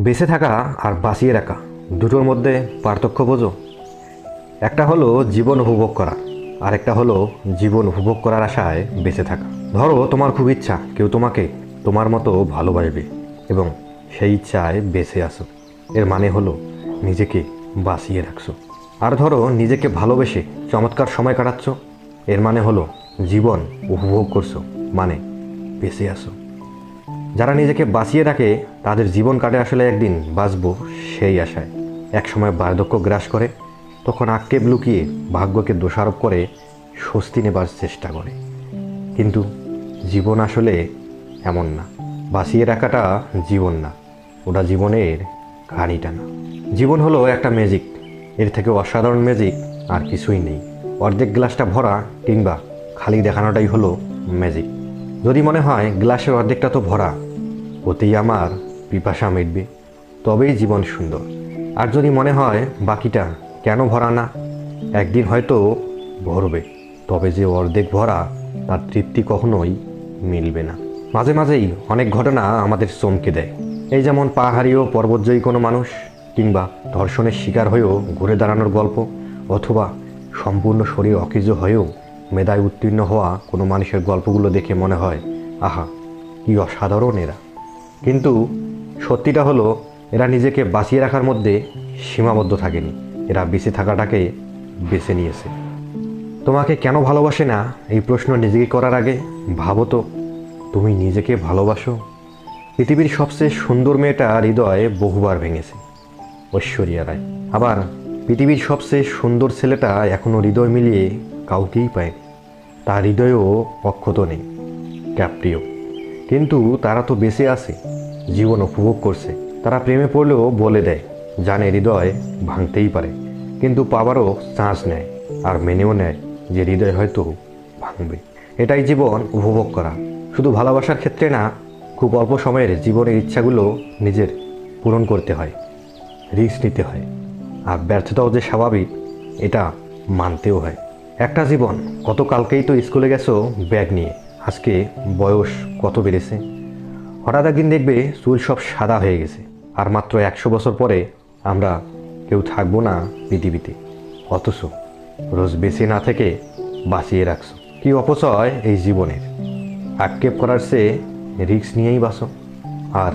বেঁচে থাকা আর বাঁচিয়ে রাখা দুটোর মধ্যে পার্থক্য বোঝো। একটা হলো জীবন উপভোগ করা আর একটা হলো জীবন উপভোগ করার আশায় বেঁচে থাকা। ধরো তোমার খুব ইচ্ছা, কেউ তোমাকে তোমার মতো ভালোবাসবে এবং সেই ইচ্ছায় বেঁচে আসো এর মানে হলো নিজেকে বাঁচিয়ে রাখছো। আর ধরো নিজেকে ভালোবেসে চমৎকার সময় কাটাচ্ছ, এর মানে হলো জীবন উপভোগ করছ মানে বেঁচে আসো যারা নিজেকে বাঁচিয়ে রাখে, তাদের জীবন কাটে আসলে একদিন, বাঁচবো সেই আশায়। একসময় বার্ধক্য গ্রাস করে, তখন আক্ষেপ লুকিয়ে ভাগ্যকে দোষারোপ করে স্বস্তি নেবার চেষ্টা করে। কিন্তু জীবন আসলে এমন না। বাঁচিয়ে রাখাটা জীবন না, ওটা জীবনের কাহিনিটা না। জীবন হলো একটা ম্যাজিক এর থেকে অসাধারণ ম্যাজিক আর কিছুই নেই। অর্ধেক গ্লাসটা ভরা কিংবা খালি দেখানোটাই হলো ম্যাজিক যদি মনে হয় গ্লাসের অর্ধেকটা তো ভরা ওতেই আমার পিপাসা মিটবে, তবেই জীবন সুন্দর। আর যদি মনে হয় বাকিটা কেন ভরা না, একদিন হয়তো ভরবে, তবে যে অর্ধেক ভরা, তার তৃপ্তি কখনোই মিলবে না। মাঝে মাঝেই অনেক ঘটনা আমাদের চমকে দেয়। এই যেমন পাহাড়ি ও পর্বতজয়ী কোনো মানুষ, কিংবা ধর্ষণের শিকার হয়েও ঘুরে দাঁড়ানোর গল্প, অথবা সম্পূর্ণ শরীর অকেজ হয়েও মেধায় উত্তীর্ণ হওয়া কোনো মানুষের গল্পগুলো দেখে মনে হয়, আহা, কি অসাধারণ এরা। কিন্তু সত্যিটা হলো, এরা নিজেকে বাঁচিয়ে রাখার মধ্যে সীমাবদ্ধ থাকেনি। এরা বেঁচে থাকাটাকে বেছে নিয়েছে। তোমাকে কেন ভালোবাসে না? এই প্রশ্ন নিজেকে করার আগে ভাবো তো। তুমি নিজেকে ভালোবাসো। পৃথিবীর সবচেয়ে সুন্দর মেয়েটা হৃদয়ে বহুবার ভেঙেছে। ঐশ্বরিয়া রায়। আবার পৃথিবীর সবচেয়ে সুন্দর ছেলেটা এখনও হৃদয় মিলিয়ে কাউকেই পায়নি। তার হৃদয়ও অক্ষত নেই। ক্যাপ্রিয়। কিন্তু তারা তো বেঁচে আছে, জীবন উপভোগ করছে। তারা প্রেমে পড়লেও বলে দেয়, জানে হৃদয় ভাঙতেই পারে, কিন্তু পাবারও চান্স নেয় আর মেনেও নেয় যে হৃদয় হয়তো ভাঙবে। এটাই জীবন উপভোগ করা। শুধু ভালোবাসার ক্ষেত্রে না, খুব অল্প সময়ের জীবনের ইচ্ছাগুলো নিজের পূরণ করতে হয়, রিস্ক নিতে হয়, আর ব্যর্থতাও যে স্বাভাবিক, এটা মানতেও হয়। একটা জীবন গতকালকেই তো স্কুলে গেছো ব্যাগ নিয়ে আজকে বয়স কত বেড়েছে? হঠাৎ একদিন দেখবে চুল সব সাদা হয়ে গেছে। আর মাত্র একশো বছর পরে আমরা কেউ থাকব না পৃথিবীতে। অথচ রোজ বেঁচে না থেকে বাঁচিয়ে রাখছো। কি অপচয় এই জীবনের? আক্ষেপ করার চেয়ে রিস্ক নিয়েই বাসো আর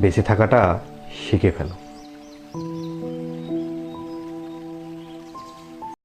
বেঁচে থাকাটা শিখে ফেলো।